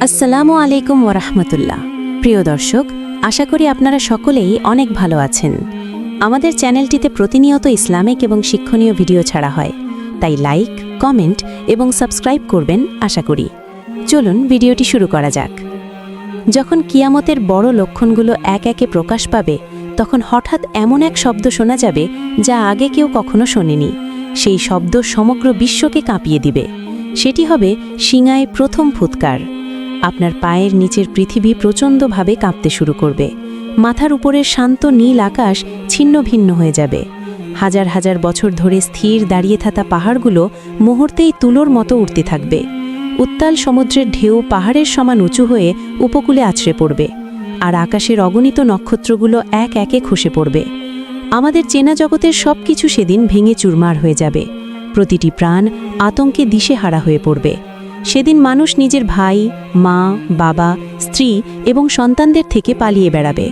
আসসালামু আলাইকুম ওরহমতুল্লাহ প্রিয় দর্শক, আশা করি আপনারা সকলেই অনেক ভালো আছেন। আমাদের চ্যানেলটিতে প্রতিনিয়ত ইসলামিক এবং শিক্ষণীয় ভিডিও ছাড়া হয়। তাই লাইক, কমেন্ট এবং সাবস্ক্রাইব করবেন আশা করি। চলুন ভিডিওটি শুরু করা যাক। যখন কিয়ামতের বড় লক্ষণগুলো এক একে প্রকাশ পাবে, তখন হঠাৎ এমন এক শব্দ শোনা যাবে যা আগে কেউ কখনো শোনেনি। সেই শব্দ সমগ্র বিশ্বকে কাঁপিয়ে দিবে। সেটি হবে সিঙায় প্রথম ফুৎকার। আপনার পায়ের নিচের পৃথিবী প্রচণ্ডভাবে কাঁপতে শুরু করবে। মাথার উপরের শান্ত নীল আকাশ ছিন্ন ভিন্ন হয়ে যাবে। হাজার হাজার বছর ধরে স্থির দাঁড়িয়ে থাকা পাহাড়গুলো মুহূর্তেই তুলোর মতো উঠতে থাকবে। উত্তাল সমুদ্রের ঢেউ পাহাড়ের সমান উঁচু হয়ে উপকূলে আছড়ে পড়বে। আর আকাশের অগণিত নক্ষত্রগুলো এক একে খসে পড়বে। আমাদের চেনা জগতের সব কিছু সেদিন ভেঙে চুরমার হয়ে যাবে। প্রতিটি প্রাণ আতঙ্কে দিশেহারা হয়ে পড়বে। সেদিন মানুষ নিজের ভাই, মা, বাবা, স্ত্রী এবং সন্তানদের থেকে পালিয়ে বেড়াবে।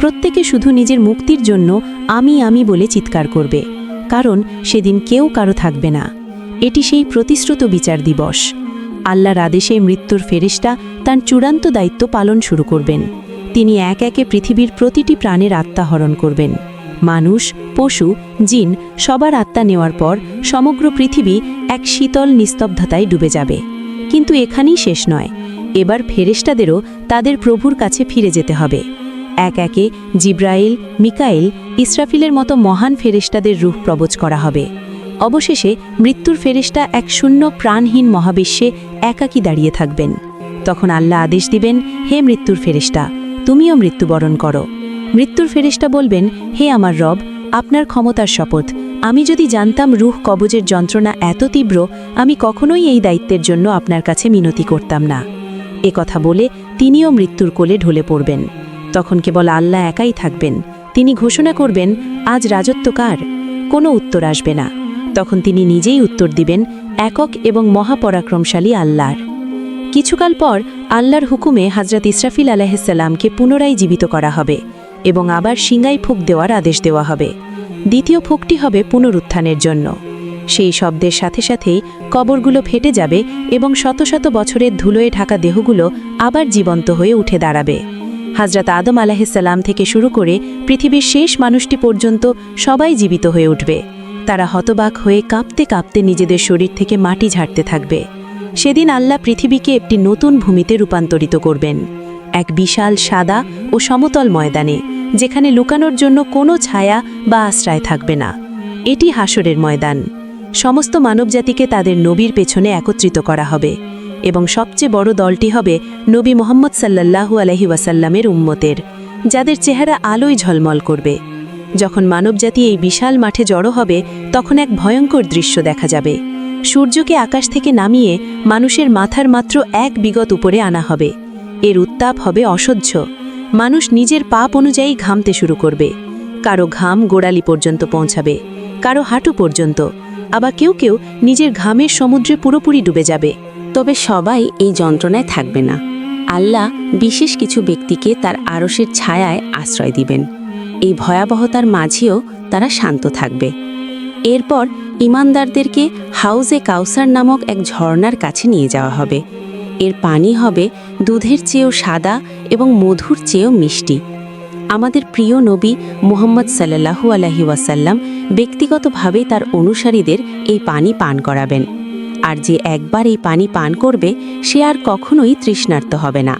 প্রত্যেকে শুধু নিজের মুক্তির জন্য আমি আমি বলে চিৎকার করবে, কারণ সেদিন কেউ কারও থাকবে না। এটি সেই প্রতিশ্রুত বিচার দিবস। আল্লাহর আদেশে মৃত্যুর ফেরিস্তা তার চূড়ান্ত দায়িত্ব পালন শুরু করবেন। তিনি এক একে পৃথিবীর প্রতিটি প্রাণের আত্মা হরণ করবেন। মানুষ, পশু, জিন সবার আত্মা নেওয়ার পর সমগ্র পৃথিবী এক শীতল নিস্তব্ধতায় ডুবে যাবে। কিন্তু এখানেই শেষ নয়। এবার ফেরেস্তাদেরও তাদের প্রভুর কাছে ফিরে যেতে হবে। এক একে জিব্রাইল, মিকাইল, ইসরাফিলের মতো মহান ফেরেস্তাদের রূহ প্রবচ করা হবে। অবশেষে মৃত্যুর ফেরেস্তা এক শূন্য প্রাণহীন মহাবিশ্বে একাকী দাঁড়িয়ে থাকবেন। তখন আল্লাহ আদেশ দিবেন, হে মৃত্যুর ফেরেস্তা তুমিও মৃত্যুবরণ করো। মৃত্যুর ফেরেস্তা বলবেন, হে আমার রব, আপনার ক্ষমতার শপথ আমি যদি জানতাম রুহ কবজের যন্ত্রণা এত তীব্র, আমি কখনোই এই দায়িত্বের জন্য আপনার কাছে মিনতি করতাম না। এ কথা বলে তিনিও মৃত্যুর কোলে ঢলে পড়বেন। তখন কেবল আল্লাহ একাই থাকবেন। তিনি ঘোষণা করবেন, আজ রাজত্ব কার? কোনো উত্তর আসবে না। তখন তিনি নিজেই উত্তর দিবেন, একক এবং মহাপরাক্রমশালী আল্লাহর। কিছুকাল পর আল্লাহর হুকুমে হজরত ইসরাফিল আলাহিসাল্লামকে পুনরায় জীবিত করা হবে এবং আবার সিঙ্গাই ফুক দেওয়ার আদেশ দেওয়া হবে। দ্বিতীয় ফুকটি হবে পুনরুত্থানের জন্য। সেই শব্দের সাথে সাথেই কবরগুলো ফেটে যাবে এবং শত শত বছরের ধুলোয় ঢাকা দেহগুলো আবার জীবন্ত হয়ে উঠে দাঁড়াবে। হাজরত আদম আলাহিসাল্লাম থেকে শুরু করে পৃথিবীর শেষ মানুষটি পর্যন্ত সবাই জীবিত হয়ে উঠবে। তারা হতবাক হয়ে কাঁপতে কাঁপতে নিজেদের শরীর থেকে মাটি ঝাড়তে থাকবে। সেদিন আল্লাহ পৃথিবীকে একটি নতুন ভূমিতে রূপান্তরিত করবেন। এক বিশাল সাদা ও সমতল ময়দানে যেখানে লুকানোর জন্য কোনো ছায়া বা আশ্রয় থাকবে না। এটি হাসরের ময়দান। সমস্ত মানবজাতিকে তাদের নবীর পেছনে একত্রিত করা হবে এবং সবচেয়ে বড় দলটি হবে নবী মোহাম্মদ সাল্লাল্লাহু আলহি ওয়াসাল্লামের উম্মতের, যাদের চেহারা আলোয় ঝলমল করবে। যখন মানবজাতি এই বিশাল মাঠে জড়ো হবে, তখন এক ভয়ঙ্কর দৃশ্য দেখা যাবে। সূর্যকে আকাশ থেকে নামিয়ে মানুষের মাথার মাত্র এক বিগত উপরে আনা হবে। এর উত্তাপ হবে অসহ্য। মানুষ নিজের পাপ অনুযায়ী ঘামতে শুরু করবে। কারও ঘাম গোড়ালি পর্যন্ত পৌঁছাবে, কারও হাঁটু পর্যন্ত। আবার কেউ কেউ নিজের ঘামের সমুদ্রে পুরোপুরি ডুবে যাবে। তবে সবাই এই যন্ত্রণায় থাকবে না। আল্লাহ বিশেষ কিছু ব্যক্তিকে তার আরসের ছায়ায় আশ্রয় দিবেন। এই ভয়াবহতার মাঝেও তারা শান্ত থাকবে। এরপর ইমানদারদেরকে হাউজে কাউসার নামক এক ঝর্ণার কাছে নিয়ে যাওয়া হবে। এর পানি হবে দুধের চেয়েও সাদা এবং মধুর চেয়েও মিষ্টি। আমাদের প্রিয় নবী মুহাম্মদ সাল্লাহু আলহি ওয়াসাল্লাম ব্যক্তিগতভাবে তার অনুসারীদের এই পানি পান করাবেন। আর যে একবার এই পানি পান করবে, সে আর কখনোই তৃষ্ণার্ত হবে না।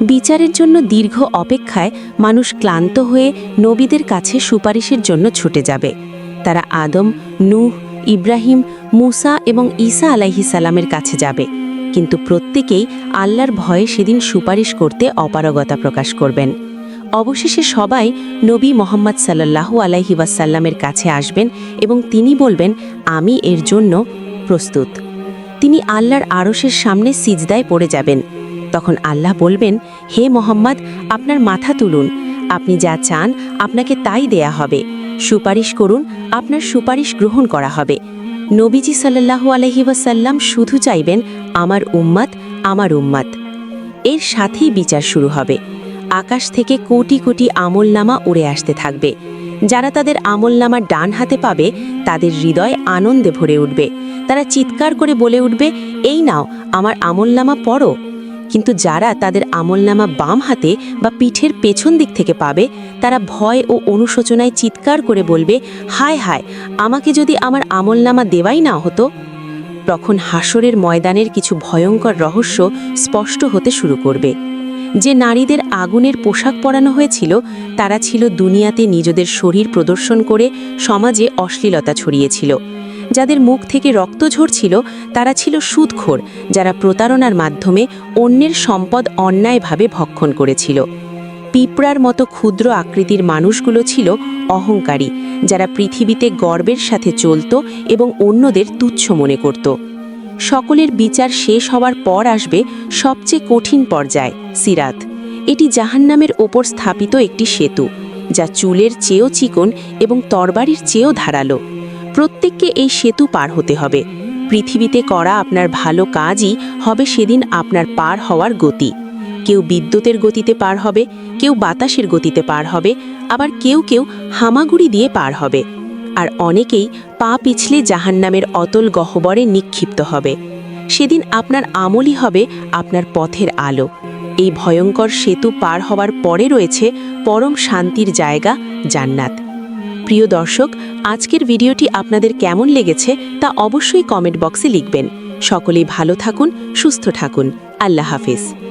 বিচারের জন্য দীর্ঘ অপেক্ষায় মানুষ ক্লান্ত হয়ে নবীদের কাছে সুপারিশের জন্য ছুটে যাবে। তারা আদম, নূহ, ইব্রাহিম, মুসা এবং ঈসা আলাইহি সালামের কাছে যাবে। কিন্তু প্রত্যেকেই আল্লাহর ভয়ে সেদিন সুপারিশ করতে অপারগতা প্রকাশ করবেন। অবশেষে সবাই নবী মোহাম্মদ সাল্লাহু আলাইহি ওয়াসাল্লামের কাছে আসবেন এবং তিনি বলবেন, আমি এর জন্য প্রস্তুত। তিনি আল্লাহর আড়সের সামনে সিজদায় পড়ে যাবেন। তখন আল্লাহ বলবেন, হে মোহাম্মদ, আপনার মাথা তুলুন। আপনি যা চান, আপনাকে তাই দেয়া হবে। সুপারিশ করুন, আপনার সুপারিশ গ্রহণ করা হবে। নবীজি সাল্লাহ ওয়াসাল্লাম শুধু চাইবেন, আমার উম্মাদ আমার উম্মাদ এর সাথেই বিচার শুরু হবে। আকাশ থেকে কোটি কোটি আমলনামা উড়ে আসতে থাকবে। যারা তাদের আমলনামা ডান হাতে পাবে, তাদের হৃদয় আনন্দে ভরে উঠবে। তারা চিৎকার করে বলে উঠবে, এই নাও, আমার আমলনামা পড়ো। কিন্তু যারা তাদের আমলনামা বাম হাতে বা পিঠের পেছন দিক থেকে পাবে, তারা ভয় ও অনুশোচনায় চিৎকার করে বলবে, হায় হায়, আমাকে যদি আমার আমলনামা দেওয়াই না হতো? তখন হাসরের ময়দানের কিছু ভয়ঙ্কর রহস্য স্পষ্ট হতে শুরু করবে। যে নারীদের আগুনের পোশাক পরানো হয়েছিল, তারা ছিল দুনিয়াতে নিজেদের শরীর প্রদর্শন করে সমাজে অশ্লীলতা ছড়িয়েছিল। যাদের মুখ থেকে রক্ত ঝরছিল, তারা ছিল সুদখোর, যারা প্রতারণার মাধ্যমে অন্যের সম্পদ অন্যায়ভাবে ভক্ষণ করেছিল। পিঁপড়ার মতো ক্ষুদ্র আকৃতির মানুষগুলো ছিল অহংকারী, যারা পৃথিবীতে গর্বের সাথে চলত এবং অন্যদের তুচ্ছ মনে করত। সকলের বিচার শেষ হওয়ার পর আসবে সবচেয়ে কঠিন পর্যায়, সিরাত। এটি জাহান্নামের ওপর স্থাপিত একটি সেতু, যা চুলের চেয়েও চিকন এবং তরবারির চেয়েও ধারালো। প্রত্যেককে এই সেতু পার হতে হবে। পৃথিবীতে করা আপনার ভালো কাজই হবে সেদিন আপনার পার হওয়ার গতি। কেউ বিদ্যুতের গতিতে পার হবে, কেউ বাতাসের গতিতে পার হবে, আবার কেউ কেউ হামাগুড়ি দিয়ে পার হবে। আর অনেকেই পা পিছলে জাহান্নামের অতল গহ্বরে নিক্ষিপ্ত হবে। সেদিন আপনার আমলই হবে আপনার পথের আলো। এই ভয়ঙ্কর সেতু পার হওয়ার পরে রয়েছে পরম শান্তির জায়গা জান্নাত। প্রিয় দর্শক, আজকের ভিডিওটি আপনাদের কেমন লেগেছে তা অবশ্যই কমেন্ট বক্সে লিখবেন। সকলেই ভালো থাকুন, সুস্থ থাকুন। আল্লাহ হাফিজ।